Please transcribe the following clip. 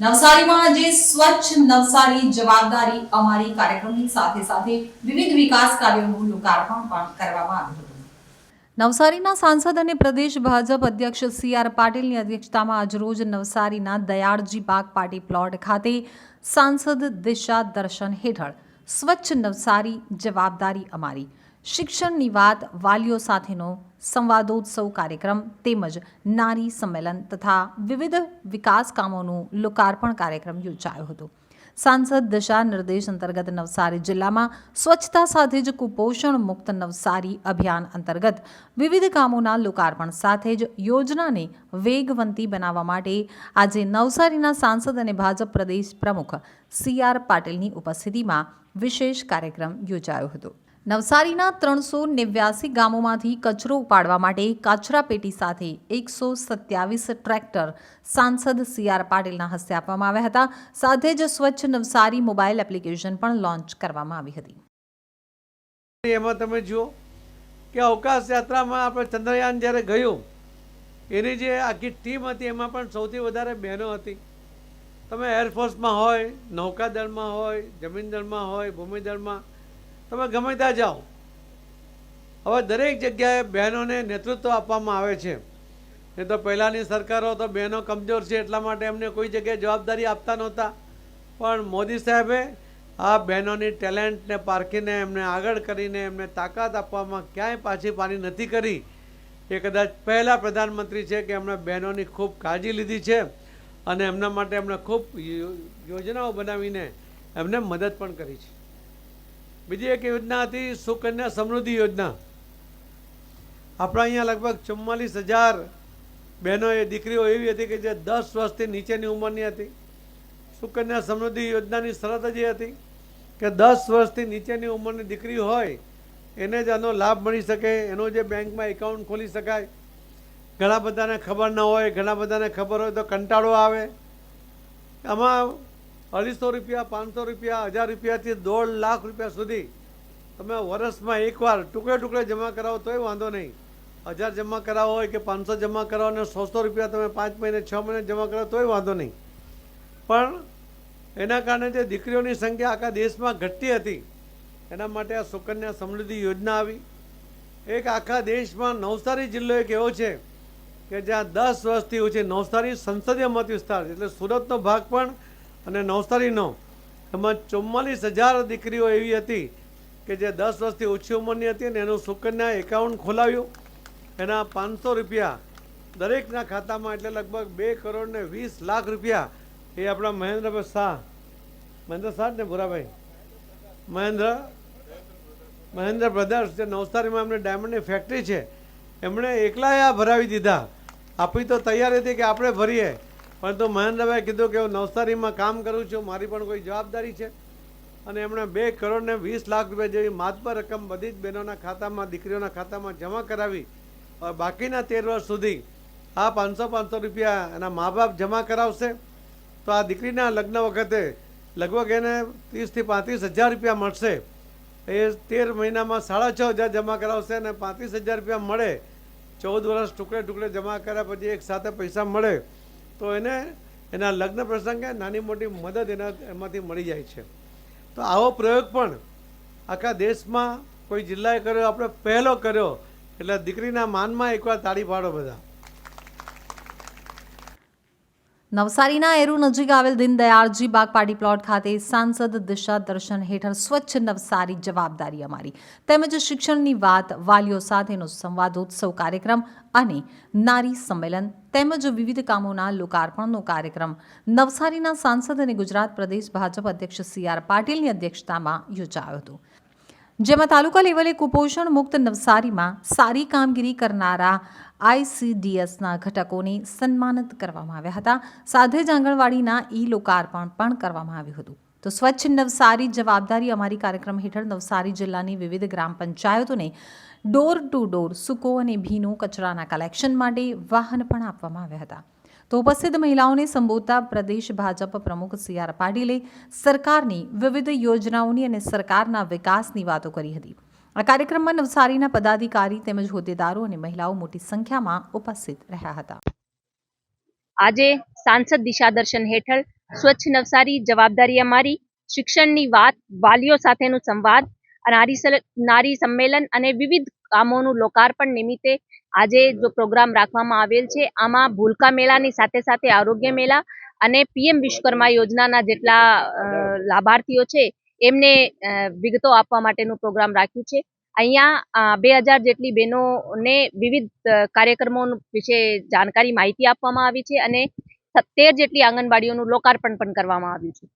નવસારીમાં આજે સ્વચ્છ નવસારી જવાબદારી અમારી કાર્યક્રમની સાથે સાથે વિવિધ વિકાસ કાર્યોનું લોકાર્પણ પણ કરવામાં આવ્યું નવસારીના સાંસદ અને પ્રદેશ ભાજપ અધ્યક્ષ સી આર પાટીલની અધ્યક્ષતામાં આજરોજ નવસારીના દયાળજી બાગ પાર્ટી પ્લોટ ખાતે સાંસદ દિશા દર્શન હેઠળ સ્વચ્છ નવસારી જવાબદારી અમારી શિક્ષણની વાત વાલીઓ સાથેનો સંવાદોત્સવ કાર્યક્રમ તેમજ નારી સંમેલન તથા વિવિધ વિકાસ કામોનું લોકાર્પણ કાર્યક્રમ યોજાયો હતો. સાંસદ દશા નિર્દેશ અંતર્ગત નવસારી જિલ્લામાં સ્વચ્છતા સાથે જ કુપોષણ મુક્ત નવસારી અભિયાન અંતર્ગત વિવિધ કામોના લોકાર્પણ સાથે જ યોજનાને વેગવંતી બનાવવા માટે આજે નવસારીના સાંસદ અને ભાજપ પ્રદેશ પ્રમુખ સી આર પાટીલની ઉપસ્થિતિમાં વિશેષ કાર્યક્રમ યોજાયો હતો. નવસારીના ત્રણસો નેવ્યાસી ગામોમાંથી કચરો ઉપાડવા માટે કચરા પેટી સાથે એકસો સત્યાવીસ ટ્રેક્ટર સાંસદ સી આર પાટીલના હસ્તે આપવામાં આવ્યા હતા. સાથે જ સ્વચ્છ નવસારી મોબાઈલ એપ્લિકેશન પણ લોન્ચ કરવામાં આવી હતી. એમાં તમે જુઓ કે અવકાશ યાત્રામાં આપણે ચંદ્રયાન જ્યારે ગયું, એની જે આખી ટીમ હતી એમાં પણ સૌથી વધારે બહેનો હતી. તમે એરફોર્સમાં હોય, નૌકાદળમાં હોય જમીનદળમાં હોય, ભૂમિદળમાં તમે ગમે ત્યાં જાઓ. હવે દરેક જગ્યાએ બહેનોને નેતૃત્વ આપવામાં આવે છે. એ તો પહેલાંની સરકારો તો બહેનો કમજોર છે એટલા માટે એમને કોઈ જગ્યાએ જવાબદારી આપતા નહોતા. પણ મોદી સાહેબે આ બહેનોની ટેલેન્ટને પારખીને એમને આગળ કરીને એમને તાકાત આપવામાં ક્યાંય પાછી પાની નથી કરી. એ કદાચ પહેલા પ્રધાનમંત્રી છે કે એમણે બહેનોની ખૂબ કાળજી લીધી છે અને એમના માટે એમણે ખૂબ યોજનાઓ બનાવીને એમને મદદ પણ કરી છે. બીજી એક યોજના હતી સુકન્યા સમૃદ્ધિ યોજના. આપણા અહીંયા લગભગ ચુમ્માલીસ હજાર બહેનો એ દીકરીઓ એવી હતી કે જે દસ વર્ષથી નીચેની ઉંમરની હતી. સુકન્યા સમૃદ્ધિ યોજનાની શરત જ એ હતી કે દસ વર્ષથી નીચેની ઉંમરની દીકરી હોય, એને જ આનો લાભ મળી શકે, એનું જે બેંકમાં એકાઉન્ટ ખોલી શકાય. ઘણા બધાને ખબર ન હોય, ઘણા બધાને ખબર હોય તો કંટાળો આવે. આમાં અઢીસો રૂપિયા, પાંચસો રૂપિયા, હજાર રૂપિયાથી દોઢ લાખ રૂપિયા સુધી તમે વર્ષમાં એકવાર ટુકડે ટુકડે જમા કરાવો તોય વાંધો નહીં. હજાર જમા કરાવો હોય કે પાંચસો જમા કરાવો અને સો સો રૂપિયા તમે પાંચ મહિને, છ મહિને જમા કરાવો તોય વાંધો નહીં. પણ એના કારણે જે દીકરીઓની સંખ્યા આખા દેશમાં ઘટતી હતી, એના માટે આ સુકન્યા સમૃદ્ધિ યોજના આવી. એક આખા દેશમાં નવસારી જિલ્લો એક એવો છે કે જ્યાં દસ વર્ષથી ઓછી નવસારી સંસદીય મત વિસ્તાર. એટલે સુરતનો ભાગ પણ અને નવસારીનો. એમાં ચુમ્માલીસ હજાર દીકરીઓ એવી હતી કે જે દસ વર્ષથી ઓછી ઉંમરની હતી અને એનું સુકન્યા એકાઉન્ટ ખોલાવ્યું. એના પાંચસો રૂપિયા દરેકના ખાતામાં એટલે લગભગ બે કરોડ ને વીસ લાખ રૂપિયા એ આપણા મહેન્દ્રભાઈ શાહ, મહેન્દ્ર શાહ ને ભૂરાભાઈ? મહેન્દ્ર મહેન્દ્ર બ્રધર્સ જે નવસારીમાં એમને ડાયમંડની ફેક્ટરી છે, એમણે એકલાએ આ ભરાવી દીધા. આપણી તો તૈયાર હતી કે આપણે ભરીએ. પરંતુ મહેન્દ્રભાઈ કીધું કે હું નવસારીમાં કામ કરું છું, મારી પણ કોઈ જવાબદારી છે. અને એમણે બે કરોડ ને વીસ લાખ રૂપિયા જેવી માતબર રકમ બધી જ બહેનોના ખાતામાં, દીકરીઓના ખાતામાં જમા કરાવી બાકીના તેર વર્ષ સુધી આ પાંચસો પાંચસો રૂપિયા એના મા બાપ જમા કરાવશે. તો આ દીકરીના લગ્ન વખતે લગભગ એને ત્રીસથી પાંત્રીસ હજાર રૂપિયા મળશે. એ તેર મહિનામાં સાડા છ હજાર જમા કરાવશે અને પાંત્રીસ હજાર રૂપિયા મળે. ચૌદ વર્ષ ટુકડે ટુકડે જમા કર્યા પછી એક સાથે પૈસા મળે. તો એને, એના લગ્ન પ્રસંગે નાની મોટી મદદ એના, એમાંથી મળી જાય છે. તો આવો પ્રયોગ પણ આખા દેશમાં કોઈ જિલ્લાએ કર્યો, આપણે પહેલો કર્યો. એટલે દીકરીના માનમાં એકવાર તાળી પાડો બધા. નવસારીના એરુ નજીક આવેલ દીનદયાળજી બાગ પાર્ટી પ્લોટ ખાતે સાંસદ દિશા દર્શન હેઠળ સ્વચ્છ નવસારી જવાબદારી અમારી. તેમજ શિક્ષણની વાત, વાલીઓ સાથેનો સંવાદોત્સવ કાર્યક્રમ અને નારી સંમેલન તેમજ વિવિધ કામોના લોકાર્પણનો કાર્યક્રમ. નવસારીના સાંસદ અને ગુજરાત પ્રદેશ ભાજપ અધ્યક્ષ સી આર પાટીલની અધ્યક્ષતામાં યોજાયો હતો. જેમાં તાલુકા લેવલે કુપોષણ મુક્ત નવસારીમાં સારી કામગીરી કરનારા આઈસીડીએસના ઘટકોને સન્માનિત કરવામાં આવ્યા હતા. સાથે જ આંગણવાડીના ઈ લોકાર્પણ પણ કરવામાં આવ્યું હતું. તો સ્વચ્છ નવસારી જવાબદારી અમારી કાર્યક્રમ હેઠળ નવસારી જિલ્લાની વિવિધ ગ્રામ પંચાયતોને ડોર ટુ ડોર સૂકો અને ભીનો કચરાના કલેક્શન માટે વાહન પણ આપવામાં આવ્યા હતા. તો ઉપસ્થિત મહિલાઓને સંબોધતા પ્રદેશ ભાજપ પ્રમુખ સી આર પાટીલે સરકારની વિવિધ યોજનાઓની અને સરકારના વિકાસની વાતો કરી હતી. આ કાર્યક્રમમાં નવસારીના પદાધિકારી તેમજ હોદ્દેદારો અને મહિલાઓ મોટી સંખ્યામાં ઉપસ્થિત રહ્યા હતા. આજે સાંસદ દિશા દર્શન હેઠળ સ્વચ્છ નવસારી જવાબદારી અમારી, શિક્ષણની વાત, વાલીઓ સાથેનું સંવાદ નારી નારી સંમેલન અને વિવિધ કામોનું લોકાર્પણ નિમિત્તે આજે જો પ્રોગ્રામ રાખવામાં આવેલ છે, આમાં ભૂલકા મેળાની સાથે સાથે આરોગ્ય મેળા અને પીએમ વિશ્વકર્મા યોજનાના જેટલા લાભાર્થીઓ છે, એમને વિગતો આપવા માટેનું પ્રોગ્રામ રાખ્યું છે. અહીંયા બે હજાર જેટલી બહેનોને વિવિધ કાર્યક્રમો વિશે જાણકારી માહિતી આપવામાં આવી છે અને સત્તેર જેટલી આંગણવાડીઓનું લોકાર્પણ પણ કરવામાં આવ્યું છે.